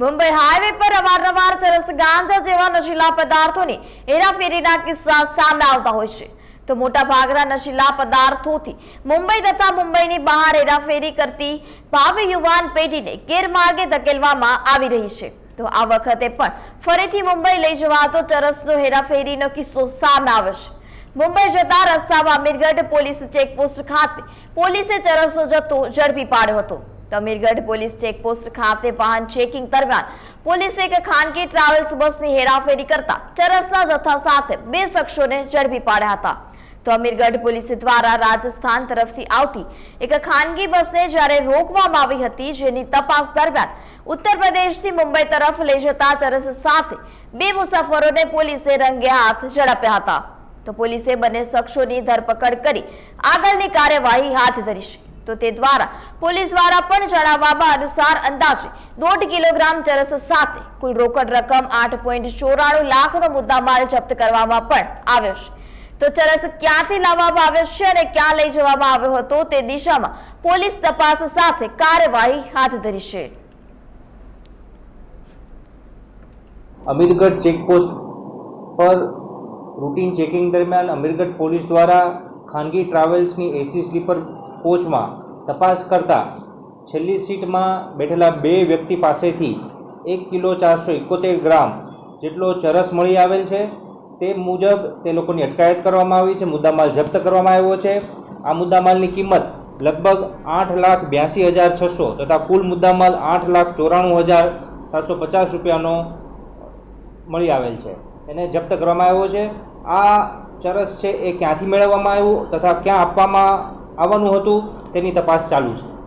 Mumbai highway પર અવારનવાર ચરસ ગાંજા જેવા નશીલા પદાર્થોની હેરાફેરીના કિસ્સા સામે આવતા હોય છે. તો મોટા ભાગના નશીલા પદાર્થોથી મુંબઈ તથા મુંબઈની બહાર હેરાફેરી કરતી ભાવિ યુવાન પેઢીને ગેરમાર્ગે ધકેલવામાં આવી રહી છે. તો આ વખતે પણ ફરીથી મુંબઈ લઈ જવાતો ચરસનો હેરાફેરીનો કિસ્સો સામે આવશે મુંબઈ જતા રસ્તામાં અમીરગઢ પોલીસ ચેકપોસ્ટ ખાતે પોલીસે ચરસનો જથ્થો ઝડપી પાડ્યો હતો. તો અમીરગઢ પોલીસ ચેકપોસ્ટ ખાતે વાહન ચેકિંગ દરમિયાન પોલીસે એક ખાનગી ટ્રાવેલ્સ બસની હેરાફેરી કરતા ચરસના જથ્થા સાથે બે શખ્સોને ઝડપી પાડ્યા હતા તો અમીરગઢ પોલીસ દ્વારા રાજસ્થાન તરફથી આવતી એક ખાનગી બસને જ્યારે રોકવામાં આવી હતી જેની તપાસ દરમિયાન ઉત્તર પ્રદેશથી મુંબઈ તરફ લઈ જતા ચરસ સાથે બે મુસાફરોને પોલીસે રંગે હાથ ઝડપ્યા હતા તો પોલીસે બંને શખ્સોની ધરપકડ કરી આગળની કાર્યવાહી હાથ ધરી છે તો તે દ્વારા પોલીસ દ્વારા પણ જણાવવામાં અનુસાર અંદાજે દોઢ કિલોગ્રામ ચરસ સાથે કુલ રોકડ રકમ આઠ પોઈન્ટ ચોરાણું લાખનો મુદ્દામાલ જપ્ત કરવામાં પણ આવ્યો છે. તો ચરસ ક્યાંથી લાવવામાં આવ્યો છે અને ક્યાં લઈ જવામાં આવ્યો હતો તે દિશામાં પોલીસ તપાસ સાથે કાર્યવાહી હાથ ધરી છે. અમીરગઢ ચેકપોસ્ટ પર રૂટીન ચેકિંગ દરમિયાન અમીરગઢ પોલીસ દ્વારા ખાનગી ટ્રાવેલ્સની એસી સ્લીપર કોચમાં તપાસ કરતાં છેલ્લી સીટમાં બેઠેલા બે વ્યક્તિ પાસેથી એક કિલો ચારસો એકોતેર ગ્રામ જેટલો ચરસ મળી આવેલ છે. તે મુજબ તે લોકોની અટકાયત કરવામાં આવી છે. મુદ્દામાલ જપ્ત કરવામાં આવ્યો છે. આ મુદ્દામાલની કિંમત લગભગ આઠ લાખ બ્યાસી હજાર છસો તથા કુલ મુદ્દામાલ આઠ લાખ ચોરાણું હજાર સાતસો પચાસ રૂપિયાનો મળી આવેલ છે. એને જપ્ત કરવામાં આવ્યો છે. આ ચરસ છે એ ક્યાંથી મેળવવામાં આવ્યું તથા ક્યાં આપવામાં આવવાનું હતું તેની તપાસ ચાલુ છે.